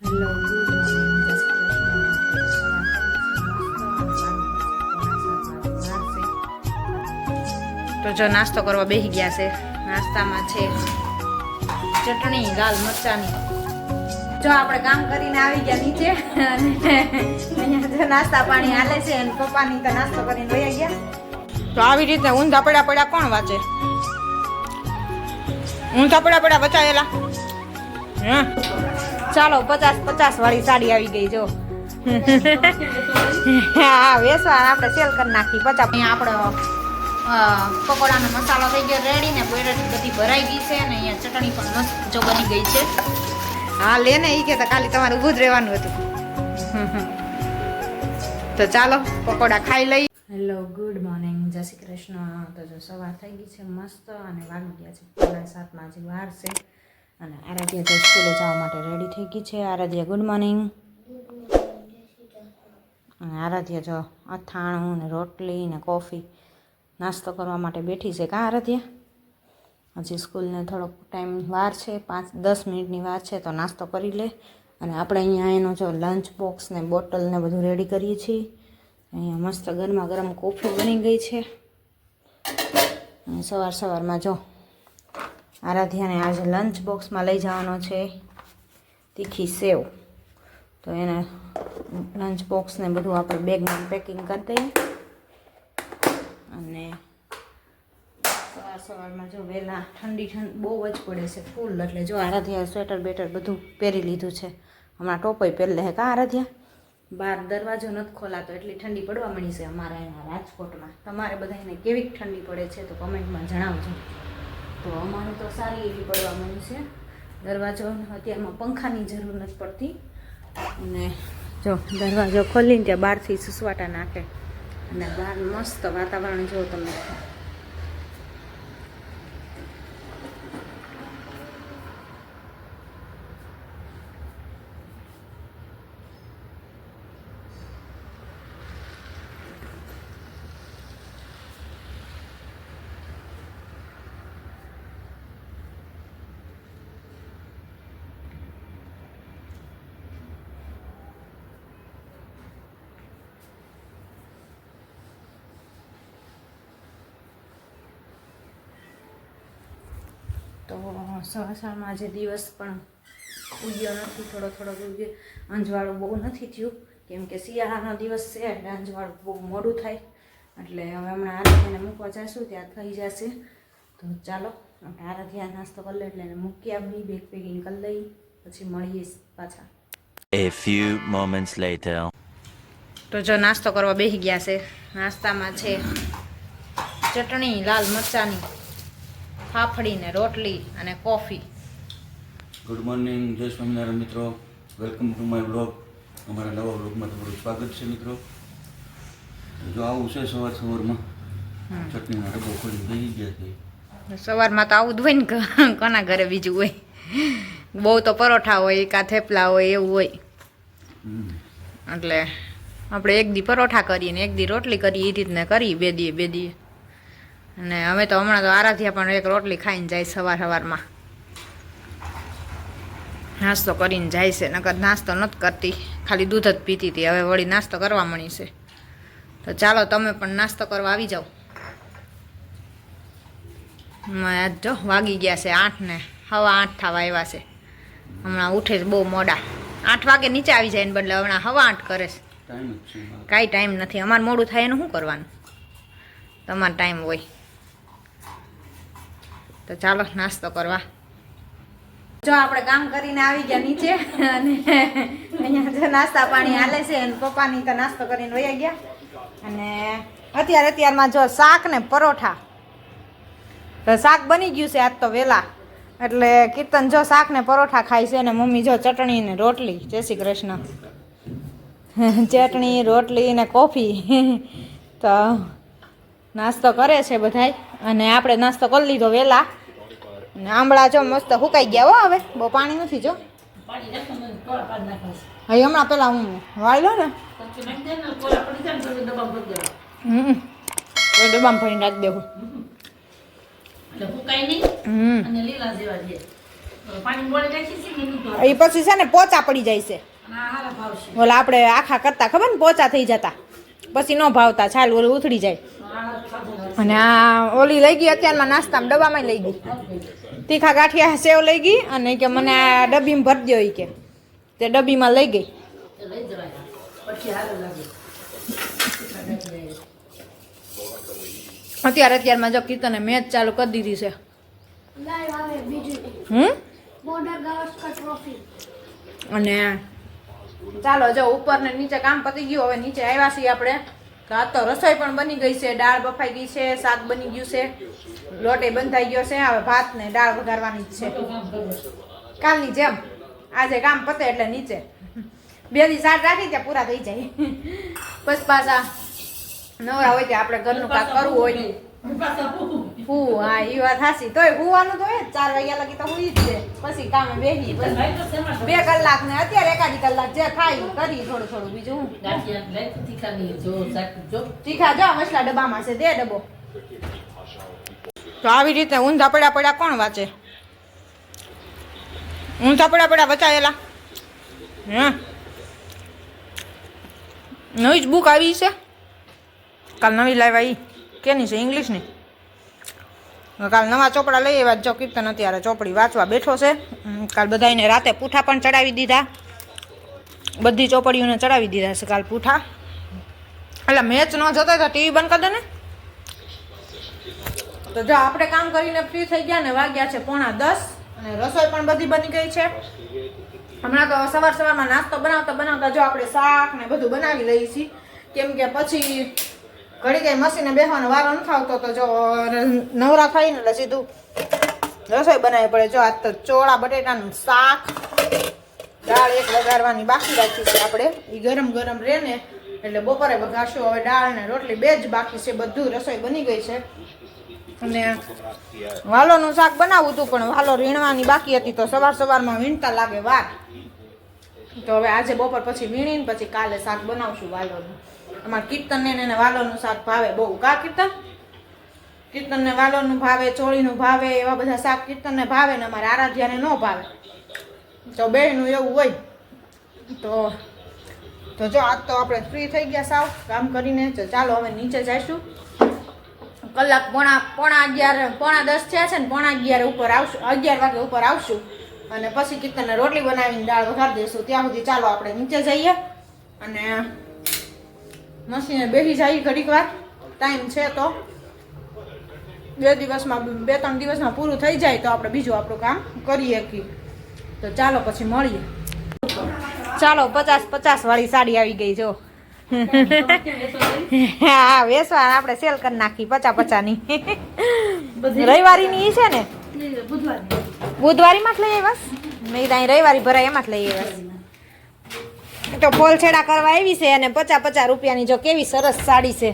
તો જો નાસ્તો કરવા બેસી ગયા છે. નાસ્તામાં છે ચટણી લાલ મરચાની. જો આપણે કામ કરીને આવી ગયા નીચે નાસ્તા પાણી હાલે છે અને પપ્પાની તો નાસ્તો કરીને વયા ગયા. તો આવી રીતે ઊંધા પડ્યા પડ્યા કોણ વાંચે? ઊંધા પડ્યા પડ્યા બચાવેલા હા? ચાલો પચાસ પચાસ વાળી સાડી આવી ગઈ જો. હા વેસવા આપણે સેલ કરી નાખી. પચાસ અહીંયા આપણો પકોડાનો મસાલો થઈ ગયો રેડી ને બેડર બધી ભરાઈ ગઈ છે અને અહીંયા ચટણી પણ મસ્ત જો બની ગઈ છે. હા લે ને એ કે ખાલી તમારે ઊભું જ રહેવાનું હતું. તો ચાલો પકોડા ખાઈ લઈ હેલો ગુડ મોર્નિંગ જય શ્રી કૃષ્ણ. તો જો સવાર થઈ ગઈ છે મસ્ત અને વાગી ગયા છે. સાતમાં જે વાર છે અને આરાધ્યા તો સ્કૂલે જવા માટે રેડી થઈ ગઈ છે. આરાધ્યા ગુડ મોર્નિંગ અને આરાધ્યા જો અથાણું ને રોટલી ને કોફી નાસ્તો કરવા માટે બેઠી છે. કાં આરાધ્યા? હજી સ્કૂલને થોડોક ટાઈમ વાર છે, પાંચ, દસ મિનિટની વાર છે, તો નાસ્તો કરી લે. અને આપણે અહીંયા એનો જો લંચ બોક્સ ને બોટલ ને બધું રેડી કરીએ છીએ. અહીંયા મસ્ત ગરમા ગરમ કોફી બની ગઈ છે. સવાર સવારમાં જો આરાધ્યાને આજે લંચ બોક્સમાં લઈ જવાનો છે. તીખી સેવ. તો એને લંચ બોક્સને બધું આપણે બેગમાં પેકિંગ કરી દઈએ. અને સવાર સવારમાં જો વહેલા ઠંડી ઠંડ બહુ જ પડે છે ફૂલ એટલે જો આરાધ્યા સ્વેટર બેટર બધું પહેરી લીધું છે. હમણાં ટોપોય પહેરી લે કા આરાધ્યા? બહાર દરવાજો નથી ખોલાતો, એટલી ઠંડી પડવા મળી છે અમારા અહીંયા રાજકોટમાં. તમારે બધાને કેવી ઠંડી પડે છે તો કમેન્ટમાં જણાવજો. તો અમારું તો સારી એવી પડવા મળી છે. દરવાજો અત્યારમાં પંખાની જરૂર નથી પડતી. અને જો દરવાજો ખોલીને ત્યાં બહારથી સુસવાટા નાખે. અને બહાર મસ્ત વાતાવરણ જો તમે. તો સવાસામાં આજે દિવસ પણ ઉગ્યો નથી થોડો થોડો ઉગ્યો. અંજવાળું બહુ નથી થયું. કેમ કે શિયાળાનો દિવસ છે એટલે અંજવાળું બહુ મોડું થાય. એટલે હવે હમણાં આરાધ્યાને મૂકવા જઈશું ત્યાં થઈ જશે. તો ચાલો આપણે આરાધ્યા નાસ્તો કરી લઈએ એટલે એને મૂકી આપી બેગ પેકિંગ કરી લઈ પછી મળીએ પાછા. A few moments later. તો જો નાસ્તો કરવા બેસી ગયા છે. નાસ્તામાં છે ચટણી લાલ મરચાની. ફાફડી ને રોટલી અને કોફી. ગુડ મોર્નિંગ જય સ્વામિનારાયણ મિત્રો. વેલકમ ટુ માય બ્લોગ અમારા નવા બ્લોગમાં તમારું સ્વાગત છે મિત્રો. જો આવું છે સવાર સવારમાં ચટણીનો ડબ્બો ખોલી બેસી ગયા છે. સવારમાં તો આવું જ હોય ને કોના ઘરે બીજું હોય? બહુ તો પરોઠા હોય કાં થેપલા હોય એવું હોય. એટલે આપણે એક દી પરોઠા કરીએ ને એક દી રોટલી કરીએ એ રીતને કરી બે દીએ બે દીએ અને અમે તો હમણાં તો આરાધ્યા પણ એક રોટલી ખાઈને જાય સવાર સવારમાં. નાસ્તો કરીને જાય છે નકર નાસ્તો નથી કરતી. ખાલી દૂધ જ પીતી હતી હવે વળી નાસ્તો કરવા મળી છે. તો ચાલો તમે પણ નાસ્તો કરવા આવી જાઓ. જો વાગી ગયા છે આઠ ને હવા આઠ થવા આવ્યા છે. હમણાં ઉઠે છે બહુ મોડા. આઠ વાગે નીચે આવી જાય ને બદલે હમણાં હવા આઠ કરે છે. કાંઈ ટાઈમ નથી. અમારે મોડું થાય એનું શું કરવાનું? તમારો ટાઈમ હોય. તો ચાલો નાસ્તો કરવા. જો આપણે કામ કરીને આવી ગયા નીચે, અને અહીંયા જો નાસ્તા પાણી હાલે છે, અને પપ્પાની તો નાસ્તો કરીને વયા ગયા. અને અત્યારે અત્યારમાં જો શાક ને પરોઠા. તો શાક બની ગયું છે આજ તો વહેલા એટલે કીર્તન જો શાક ને પરોઠા ખાય છે, અને મમ્મી જો ચટણી ને રોટલી. જય શ્રી કૃષ્ણ. ચટણી, રોટલી ને કોફી. તો નાસ્તો કરે છે બધાય. અને આપણે નાસ્તો કરી લીધો વહેલા આંબળા જો મસ્ત સુકાઈ ગયા હો હવે. બહુ પાણી નથી જો. હવે હમણાં પેલા હું વાળી લો ને. હમ. ડબ્બામાં ભરીને નાખી દેવું એ પછી છે ને પોચા પડી જાય છે. ઓલા આપણે આખા કરતા ખબર ને પોચા થઈ જતા. પછી ન ભાવતા છાલ ઓલું ઉથડી જાય. અને આ ઓલી લઈ ગઈ અત્યારમાં નાસ્તામાં ડબ્બામાં લઈ ગઈ. તીખા ગાંઠિયા સેવ લઈ ગઈ અને કે મને આ ડબ્બીમાં ભરી દો કે. તે ડબ્બીમાં લઈ ગઈ. અત્યારે અત્યારમાં જો કીર્તને મેચ ચાલુ કરી દીધી છે. હમ? અને ચાલો, જો ઉપર ને નીચે કામ પતી ગયું, હવે નીચે આવ્યા છીએ આપણે. આ તો રસોઈ પણ બની ગઈ છે, દાળ બફાઈ ગઈ છે, શાક બની ગયું છે. લોટે બંધાઈ ગયો છે, હવે ભાત ને દાળ વઘારવાની જ છે. કાલની જેમ. આજે કામ પતે એટલે નીચે. બે દી સાત રાખી ત્યાં પૂરા થઈ જાય. પછી પાછા નવરા હોય ત્યાં આપણે ઘરનું કામ કરવું હોય. હું હા એ વાત હાસી તોય હુવાનું તો હોય ચાર વાગ્યા લગી તો હુઈ જ છે. પછી કામે પછી બે કલાક ને અત્યારે એકાદી કલાક જે થાય કરી થોડું થોડું. બીજું હું? તીખા જો મસલા ડબ્બામાં છે દે ડબ્બો. તો આવી રીતે ઊંધા પડ્યા પડ્યા કોણ વાંચે? ઊંધા પડ્યા પડ્યા વચાયેલા. હે? નવી જ બુક આવી છે. કાલ નવી લાવ્યા ઈ. કેની છે? ઇંગ્લિશની? કાલ નવા ચોપડા લઈ આવ્યા જો કીર્તન અત્યારે ચોપડી વાંચવા બેઠો છે. કાલ બધાને રાતે પૂઠા પણ ચડાવી દીધા. બધી ચોપડીઓને ચડાવી દીધા છે કાલ પૂઠા. એટલે મેચ ન જતો તો ટીવી બંધ કરી દે ને. તો જો આપણે કામ કરીને ફ્રી થઈ ગયા ને, વાગ્યા છે પોણા દસ. અને રસોઈ પણ બધી બની ગઈ છે. હમણાં તો સવાર સવારમાં નાસ્તો બનાવતા બનાવતા જો આપણે શાક ને બધું બનાવી લઈએ છીએ. કેમ કે પછી ઘડી કઈ મશીને બેસવાનો વારો નથી આવતો તો જો નવરા થઈને એટલે સીધું રસોઈ બનાવવી પડે. જો આજ તો ચોળા, બટેટાનું શાક, દાળ એક વઘારવાની બાકી રાખી છે આપણે. એ ગરમ ગરમ રહે ને એટલે બપોરે વઘારશું. હવે દાળ ને રોટલી બે જ બાકી છે. બધું રસોઈ બની ગઈ છે. અને વાલોનું શાક બનાવવું હતું, પણ વાલો વીણવાની બાકી હતી તો સવાર સવારમાં વીણતા લાગે વાર. તો હવે આજે બપોર પછી વીણીને પછી કાલે શાક બનાવશું વાલોનું. અમારા કીર્તનને એને વાલોનું શાક ભાવે, બહુ કા કીર્તન? કીર્તનને વાલોનું ભાવે, ચોળીનું ભાવે, એવા બધા શાક કીર્તનને ભાવે ને અમારે આરાધ્યાને ન ભાવે. તો બેયનું એવું હોય, તો તો જો આજ તો આપણે ફ્રી થઈ ગયા સાવ, કામ કરીને ચાલો હવે નીચે જઈશું. કલાક પોણા પોણા અગિયાર, પોણા દસ થયા છે ને, પોણા અગિયાર ઉપર આવશું, અગિયાર વાગે ઉપર આવશું. અને પછી કીર્તનને રોટલી બનાવીને દાળ વઘારી દઈશું ત્યાં સુધી ચાલો આપણે નીચે જઈએ. અને મશીને બેસી જાય ઘડીક વાર. ટાઈમ છે તો. બે દિવસમાં બે ત્રણ દિવસમાં પૂરું થઈ જાય તો આપણે બીજું આપણું કામ કરીએ શકીએ તો ચાલો પછી મળીએ. ચાલો પચાસ પચાસ વાળી સાડી આવી ગઈ જો. હા વેસવા આપણે સેલ કરી નાખી પચા પચાની. રવિવારીની છે ને? બુધવારીમાં જ લઈ આવ્યા? નહીં ત્યાં રવિવારી ભરાય એમાં જ લઈ આવ્યા. તો ફોલ છેડા કરવા આવી છે અને પચાસ પચાસ રૂપિયાની જો કેવી સરસ સાડી છે.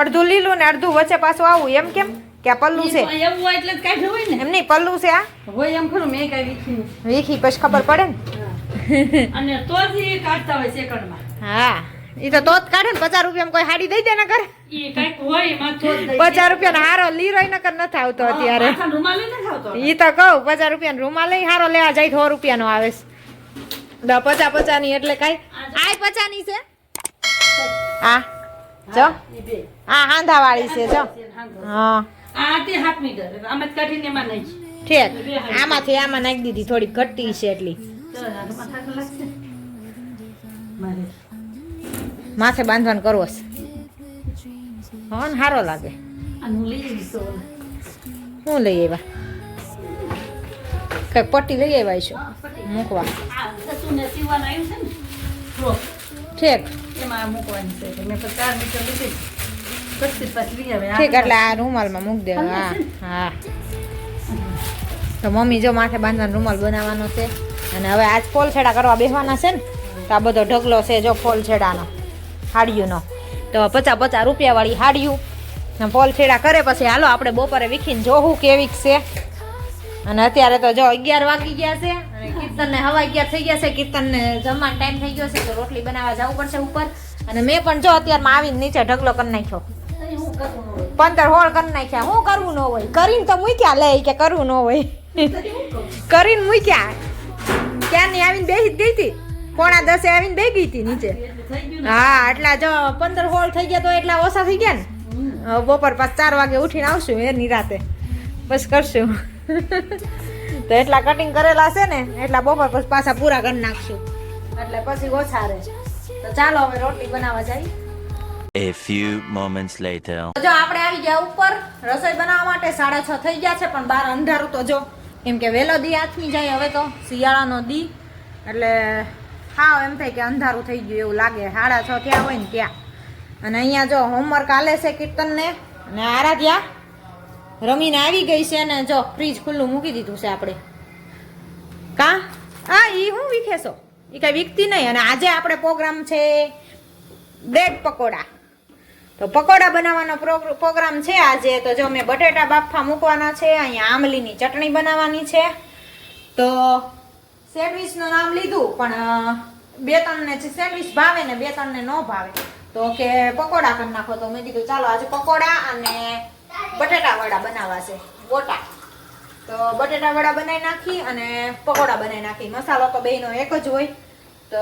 અડધું લીલું ને અડધું વચ્ચે પાછું આવું એમ કેમ? કે આ પલ્લું છે? ને. એમ નહીં પલ્લું છે આ? હોય એમ ખરું મેં કાંઈ વીખી વીખી પછી ખબર પડે ને? અને તો જ એ કાઢતા હોય સેકન્ડમાં. હા એ તો તોત કાઢે ને પચાસ રૂપિયામાં કોઈ હાડી દઈ દે ને કરે એ પચાસ રૂપિયાનો હારો લીરોય નકર નથી આવતો અત્યારે. ઈ તો કહું પચાસ રૂપિયાનો રૂમાલ હારો લેવા જાય સો રૂપિયાનો આવે છે. દ પચાસ પચાસની એટલે કાંઈ? આય પચાની છે. હા જો. આ હાંધા વાળી છે જો. હા. આ તે હાથ મીટર. આમાં કાઢીને એમાં નહીં ઠીક. આમાંથી આમાં નાખી દીધી થોડી ઘટી છે એટલી. માથે બાંધવાનું કરવો છે. હા ને સારો લાગે. શું હું લઈ આવ્યા? કંઈક પટ્ટી લઈ આવ્યા છો? મૂકવા. ઠીક. એટલે આ રૂમાલમાં મૂક દે હા હા. તો મમ્મી જો માથે બાંધવાનો રૂમાલ બનાવવાનો છે. અને હવે આજ ફોલ છેડા કરવા બેસવાના છે ને? તો આ બધો ઢગલો છે જો ફોલ છેડાનો હાડિયુંનો તો પચાસ પચાસ રૂપિયાવાળી હાડિયું ફોલછેડા ફોલ છેડા કરે પછી હાલો આપણે બપોરે વીખીને જોવું કેવીક છે. અને અત્યારે તો જો અગિયાર વાગી ગયા છે અને કીર્તનને હવા અગિયાર થઈ ગયા છે. કીર્તનને જમવાનો ટાઈમ થઈ ગયો છે તો રોટલી બનાવવા જવું પડશે ઉપર. અને મેં પણ જો અત્યારમાં આવીને નીચે ઢગલો કરી નાખ્યો. પંદર હોળ કરી નાખ્યા. હું કરવું ન હોય? કરીને તો મૂક્યા લે કે કરવું ન હોય. કરીને મૂક્યા. ક્યાંની આવીને બેસી જ ગઈ હતી? પોણા દસે આવીને બેસી ગઈ હતી નીચે. હા એટલા જો પંદર હોળ થઈ ગયા તો એટલા ઓછા થઈ ગયા ને? બપોર પાંચ ચાર વાગે ઉઠીને આવશું એ નિરાતે બસ કરશું. તો એટલા કટિંગ કરેલા છે ને એટલા બપોર પછી પાછા પૂરા કરી નાખશું. એટલે પછી ઓછા રહે તો ચાલો હવે રોટલી બનાવવા જઈએ. A few moments later. જો આપણે આવી ગયા ઉપર રસોઈ બનાવવા માટે સાડા છ થઈ ગયા છે પણ બહાર અંધારું તો જો કેમ કે વહેલો દી આથમી જાય હવે તો શિયાળાનો દી. એટલે હા એમ થાય કે અંધારું થઈ ગયું એવું લાગે. સાડા છ થયા હોય ને ત્યાં. અને અહીંયા જો હોમવર્ક આલે છે કીર્તનને. અને આરાધ્યા રમીને આવી ગઈ છે ને જો ફ્રીજ ખુલ્લું મૂકી દીધું છે આપણે. કા? હા એ હું વિખેશો? એ કઈ વિકતી નહીં. અને આજે આપણે પ્રોગ્રામ છે બ્રેડ પકોડા. તો પકોડા બનાવવાનો પ્રોગ્ર- પ્રોગ્રામ છે આજે. તો જો મેં બટેટા બાફા મૂકવાના છે, અહીંયા આમલીની ચટણી બનાવવાની છે. તો સેન્ડવિચનું નામ લીધું, પણ બે ત્રણને સેન્ડવિચ ભાવે ને બે ત્રણને ન ભાવે. તો કે પકોડા કરી નાખો. તો મેં કીધું, ચાલો આજે પકોડા અને બટેટા વડા બનાવવા છે, ગોટા. તો બટેટા વડા બનાવી નાખી અને પકોડા બનાવી નાખી. મસાલો તો બેનો એક જ હોય. તો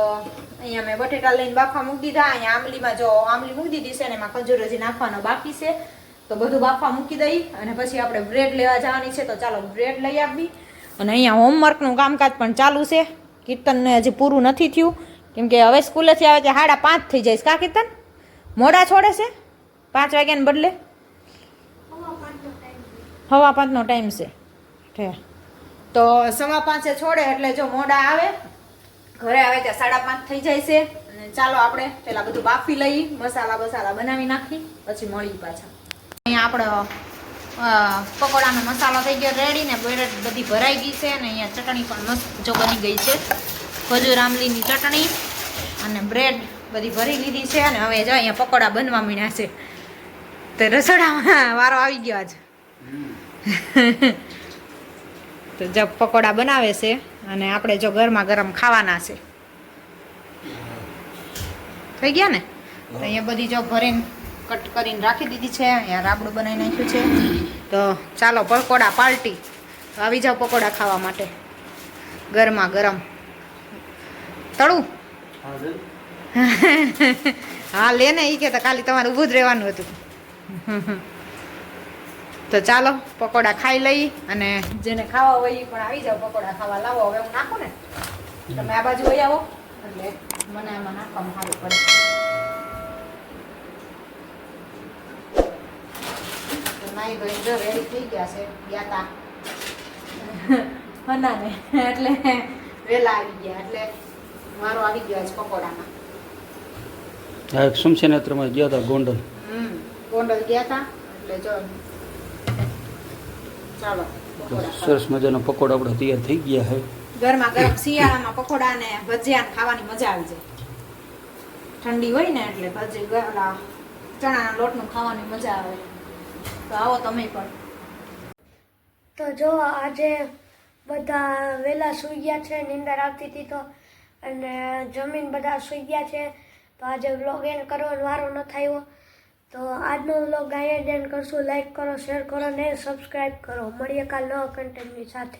અહીંયા મેં બટેટા લઈને બાફા મૂકી દીધા. અહીંયા આંબલીમાં જો આંબલી મૂકી દીધી છે ને એમાં ખજૂર હજી નાખવાનો બાકી છે. તો બધું બાફા મૂકી દઈ અને પછી આપણે બ્રેડ લેવા જવાની છે. તો ચાલો બ્રેડ લઈ આપવી અને અહીંયા હોમવર્કનું કામકાજ પણ ચાલુ છે. કીર્તનને હજી પૂરું નથી થયું. કેમ કે હવે સ્કૂલેથી આવે ત્યાં સાડા પાંચ થઈ જાય કા કીર્તન? મોડા છોડે છે? પાંચ વાગ્યાને બદલે? હવા પાંચનો ટાઈમ છે. ઠે. તો સવા પાંચે છોડે એટલે જો મોડા આવે, ઘરે આવે ત્યાં સાડા પાંચ થઈ જાય છે. અને ચાલો આપણે પેલા બધું બાફી લઈ, મસાલા બસાલા બનાવી નાખી, પછી મળી પાછા. અહીંયા આપણે પકોડાનો મસાલો થઈ ગયો રેડી ને બ્રેડ બધી ભરાઈ ગઈ છે અને અહીંયા ચટણી પણ મસ્ત જો બની ગઈ છે. ખજૂર આમલીની ચટણી અને બ્રેડ બધી ભરી લીધી છે અને હવે જો અહીંયા પકોડા બનવા મીણ્યા છે. તો રસોડામાં વારો આવી ગયો આજ. તો જબ પકોડા બનાવે છે અને આપણે જો ગરમા ગરમ ખાવાના છે. થઈ ગયા ને? તો અહીંયા બધી જો ભરીને કટ કરીને રાખી દીધી છે અહીંયા રાબડું બનાવી નાખ્યું છે. તો ચાલો પકોડા પાર્ટી તો આવી જાઓ પકોડા ખાવા માટે. ગરમા ગરમ. તળું? હા લે ને એ કે તો ખાલી તમારે ઊભું જ રહેવાનું હતું. તો ચાલો પકોડા ખાઈ લઈ અને જેને ખાવા હોય એ પણ આવી જાવ પકોડા ખાવા લાવો. હવે હું નાખું ને? તમે આ બાજુ વહી આવો. એટલે મને આમાં નાખવામાં સારું પડે. નાઈ ધોઈને જો રેડી થઈ ગયા છે ગયા તા. હનાને એટલે વેલા આવી ગયા એટલે મારો આવી ગયો છે પકોડામાં. શમશેનેત્રમાં ગયા હતા ગોંડલ. હમ ગોંડલ ગયા તા. એટલે જો ચાલો સરસ મજાનો પકોડા આપણે તૈયાર થઈ ગયા છે. ગરમા ગરમ શિયાળામાં પકોડા ને ભજીયા ને ખાવાની મજા આવી જાય. ઠંડી હોય ને એટલે ભજી ઓલા ચણાના લોટનું ખાવાની મજા આવે. તો આવો તમે પણ. તો જો આજે બધા વહેલા સૂઈ ગયા છે નિંદર આવતી હતી તો અને જમીન બધા સૂઈ ગયા છે. તો આજે વ્લોગ એન્ડ કરવાનો વારો ન થયો. તો આજનો વ્લોગ અહીંયા જ કરશું. લાઈક કરો શેર કરો ને સબસ્ક્રાઈબ કરો. મળીએ કાલ નવા કન્ટેન્ટની સાથે.